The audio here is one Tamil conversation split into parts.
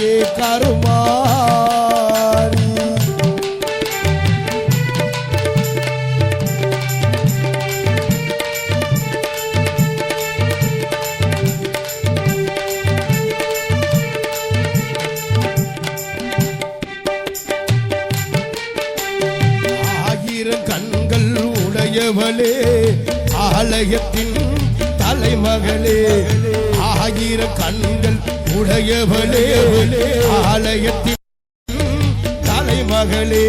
தாயே கருமாரி ஆயிரம் கண்கள் உடையவளே ஆலயத்தின் தலைமகளே. ஆயிரம் கண்கள் உடையவளே. ஆலயத்தில் தலைமகளே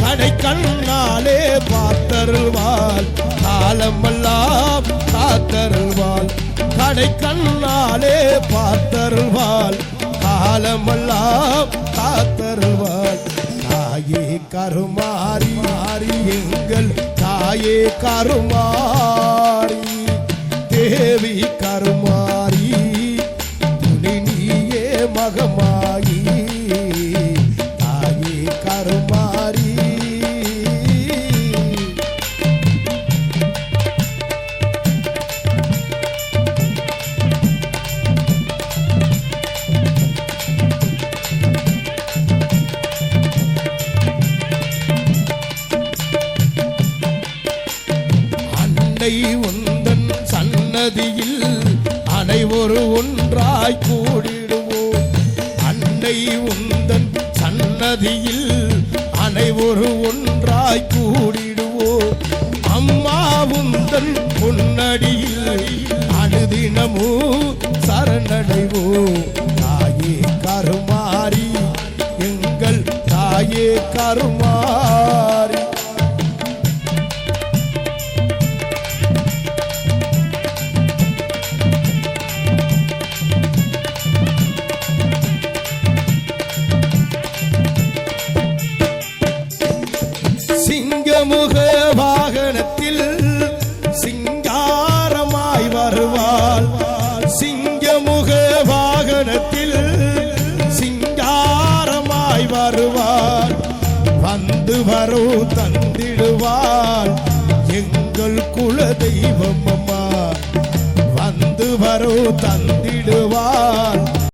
கடை கண்ணாலே பார்த்தருள்வாள். காலமெல்லாம் காத்தருள்வாள். கடை கண்ணாலே பார்த்தருள்வாள். காலமெல்லாம் காத்தருள்வாள். தாயே கருமாறி மாறி எங்கள் தாயே கருமாறி தேவி கருமாறி. தாயே அன்னை உந்தன் சன்னதியில் அனைவரு ஒன்றாய் கூடிடுவோம். அன்னை உந்தன் சன்னதியில் ஒரு ஒன்றாய் கூடிடுவோம் அம்மாவும் தன் பொன்னடியில் அனுதினமும் சரணடைவோம் தாயே கருமாறி எங்கள் தாயே கருமாரி சிங்கமுக வாகனத்தில் சிங்காரமாய் வருவாள். சிங்கமுக வாகனத்தில் சிங்காரமாய் வருவாள். வந்து வரோ தந்திடுவாள். எங்கள் குல தெய்வம் அம்மா. வந்து வரோ தந்திடுவாள்.